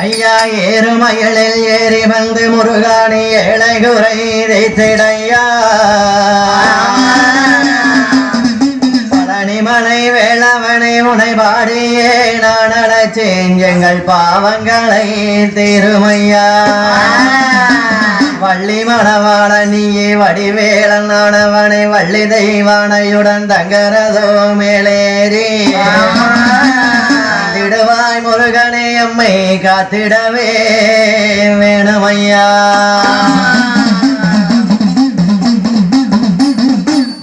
ஐயா ஏறுமயலில் ஏறி வந்து முருகாணி ஏழை குறை இதைத்திடையா. பழனிமலை வேளவனை முனைபாடியே நான் அழைச்சேஞ்சங்கள் பாவங்களை திருமையா. வள்ளி மணவாளன் நீயே வடிவேலன் ஆனவனை வள்ளி தெய்வானையுடன் தங்கரதோ மேலேறி. திடுவாய் முருகனை எம்மை காத்திடவே வேணுமையா?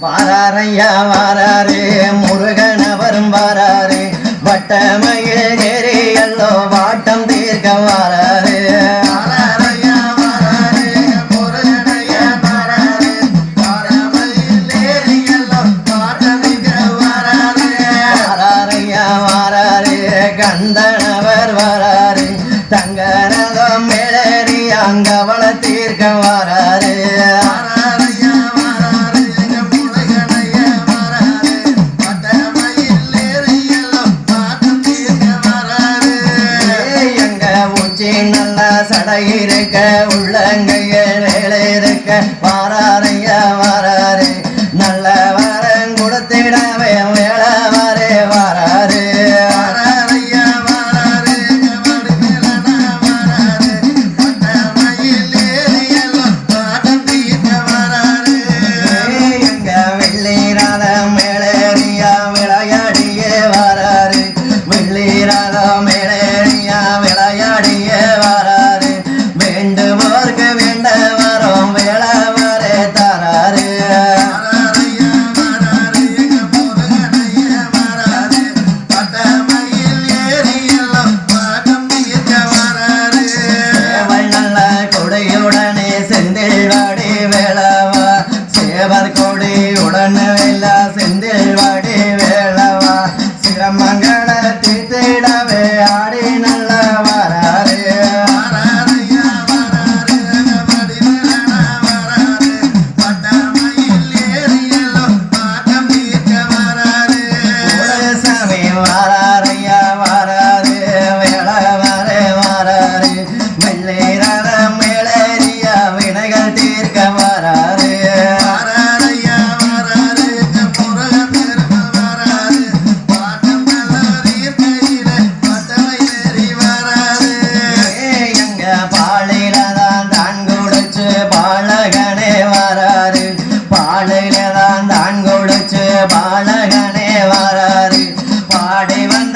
வாராரையா வாராரு முருகன் அவரும் வாராரு வட்டமை கந்தனவர் வராரு தங்கரதம் மேலறி அங்கவள தீர்க்க வராரு சடை இருக்க உள்ளங்கைய வேலை இருக்க ஆண்டவா de